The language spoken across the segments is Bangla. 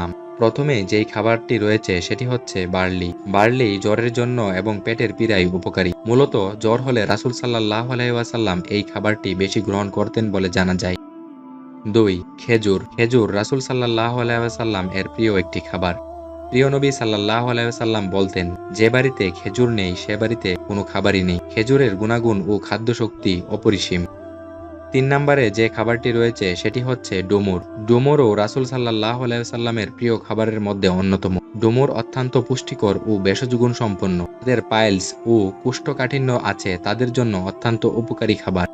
নাম। প্রথমে যেই খাবারটি রয়েছে সেটি হচ্ছে বার্লি। বার্লি জ্বরের জন্য এবং পেটের পীড়ায় উপকারী। মূলত জ্বর হলে রাসুল সাল্লাহ আলাইসাল্লাম এই খাবারটি বেশি গ্রহণ করতেন বলে জানা যায়। দুই, খেজুর। খেজুর রাসুল সাল্লাহ আলাইসাল্লাম এর প্রিয় একটি খাবার। প্রিয় নবী সাল্লাহ আলাইসাল্লাম বলতেন, যে বাড়িতে খেজুর নেই, সে বাড়িতে কোনো খাবারই নেই। খেজুরের গুণাগুণ ও খাদ্য শক্তি অপরিসীম। তিন নম্বরে যে খাবারটি রয়েছে, সেটি হচ্ছে ডুমুর। ডুমুরও রাসুল সাল্লাহ আলাইসাল্লামের প্রিয় খাবারের মধ্যে অন্যতম। ডুমুর অত্যন্ত পুষ্টিকর ও বেশজগুণ সম্পন্ন যাদের পাইলস ও কুষ্ঠকাঠিন্য আছে, তাদের জন্য অত্যন্ত উপকারী খাবার।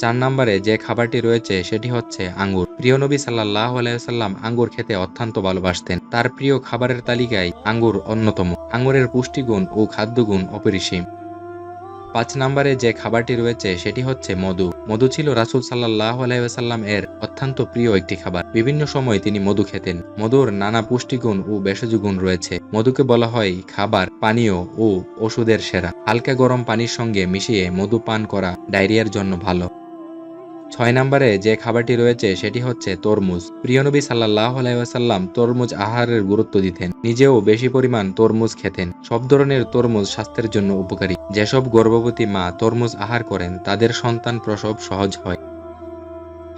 চার নম্বরে যে খাবারটি রয়েছে, সেটি হচ্ছে আঙ্গুর। প্রিয় নবী সাল্লাহ আলাইসাল্লাম আঙ্গুর খেতে অত্যন্ত ভালোবাসতেন। তার প্রিয় খাবারের তালিকায় আঙ্গুর অন্যতম। আঙ্গুরের পুষ্টিগুণ ও খাদ্যগুণ অপরিসীম। পাঁচ নম্বরে যে খাবারটি রয়েছে, সেটি হচ্ছে মধু। মধু ছিল রাসুল সাল্লাহ আলাইসাল্লাম এর অত্যন্ত প্রিয় একটি খাবার। বিভিন্ন সময় তিনি মধু খেতেন। মধুর নানা পুষ্টিগুণ ও ভেষজ গুণ রয়েছে। মধুকে বলা হয় খাবার, পানীয় ও ওষুধের সেরা। হালকা গরম পানির সঙ্গে মিশিয়ে মধু পান করা ডায়রিয়ার জন্য ভালো। ছয় নম্বরে যে খাবারটি রয়েছে, সেটি হচ্ছে তরমুজ। প্রিয়নবী সাল্লাহ আলাইসাল্লাম তরমুজ আহারের গুরুত্ব দিতেন। নিজেও বেশি পরিমাণ তরমুজ খেতেন। সব ধরনের তরমুজ স্বাস্থ্যের জন্য উপকারী। যেসব গর্ভবতী মা তরমুজ আহার করেন, তাদের সন্তান প্রসব সহজ হয়।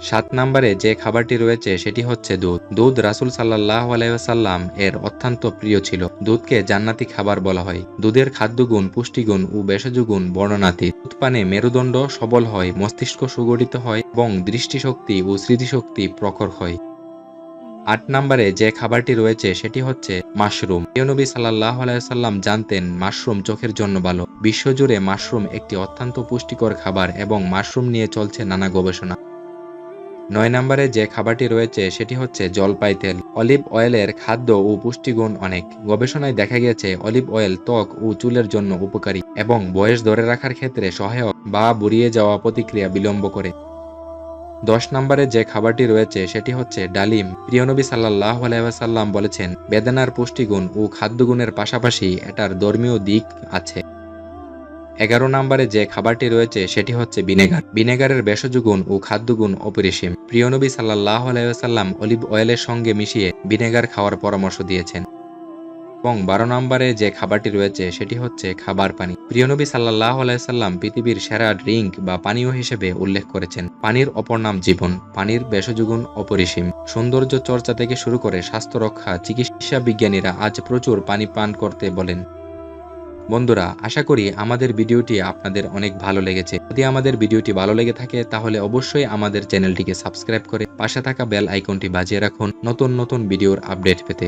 সাত নম্বরে যে খাবারটি রয়েছে সেটি হচ্ছে দুধ। দুধ রাসুল সাল্লাহ আলাইসাল্লাম এর অত্যন্ত প্রিয় ছিল। দুধকে জান্নাতি খাবার বলা হয়। দুধের খাদ্যগুণ, পুষ্টিগুণ ও ভেষজগুণ বর্ণনাতীত। দুধ পানে মেরুদণ্ড সবল হয়, মস্তিষ্ক সুগঠিত হয় এবং দৃষ্টিশক্তি ও স্মৃতিশক্তি প্রখর হয়। আট নম্বরে যে খাবারটি রয়েছে সেটি হচ্ছে মাশরুম। নবী সাল্লাহ আলাইসাল্লাম জানতেন মাশরুম চোখের জন্য ভালো। বিশ্বজুড়ে মাশরুম একটি অত্যন্ত পুষ্টিকর খাবার এবং মাশরুম নিয়ে চলছে নানা গবেষণা। নয় নম্বরে যে খাবারটি রয়েছে সেটি হচ্ছে জলপাই তেল। অলিভ অয়েলের খাদ্য ও পুষ্টিগুণ অনেক। গবেষণায় দেখা গেছে অলিভ অয়েল ত্বক ও চুলের জন্য উপকারী এবং বয়স ধরে রাখার ক্ষেত্রে সহায়ক বা বুড়িয়ে যাওয়া প্রতিক্রিয়া বিলম্ব করে। দশ নম্বরে যে খাবারটি রয়েছে সেটি হচ্ছে ডালিম। প্রিয়নবী সাল্লাহ আলাইসাল্লাম বলেছেন, বেদানার পুষ্টিগুণ ও খাদ্যগুণের পাশাপাশি এটার ধর্মীয় দিক আছে। এগারো নম্বরে যে খাবারটি রয়েছে, সেটি হচ্ছে ভিনেগার। ভিনেগারের ভেষজগুণ ও খাদ্যগুণ অপরিসীম। প্রিয়নবী সাল্লাহ আলাইসাল্লাম অলিভ অয়েলের সঙ্গে মিশিয়ে ভিনেগার খাওয়ার পরামর্শ দিয়েছেন। এবং বারো নম্বরে যে খাবারটি রয়েছে, সেটি হচ্ছে খাবার পানি। প্রিয়নবী সাল্লাহ আলাইসাল্লাম পৃথিবীর সেরা ড্রিঙ্ক বা পানীয় হিসেবে উল্লেখ করেছেন। পানির অপর নাম জীবন। পানির ভেষজগুণ অপরিসীম। সৌন্দর্য চর্চা থেকে শুরু করে স্বাস্থ্য রক্ষা, চিকিৎসা বিজ্ঞানীরা আজ প্রচুর পানি পান করতে বলেন। বন্ধুরা, আশা করি আমাদের ভিডিওটি আপনাদের অনেক ভালো লেগেছে। যদি আমাদের ভিডিওটি ভালো লেগে থাকে, তাহলে অবশ্যই আমাদের চ্যানেলটিকে সাবস্ক্রাইব করে পাশে থাকা বেল আইকনটি বাজিয়ে রাখুন নতুন নতুন ভিডিওর আপডেট পেতে।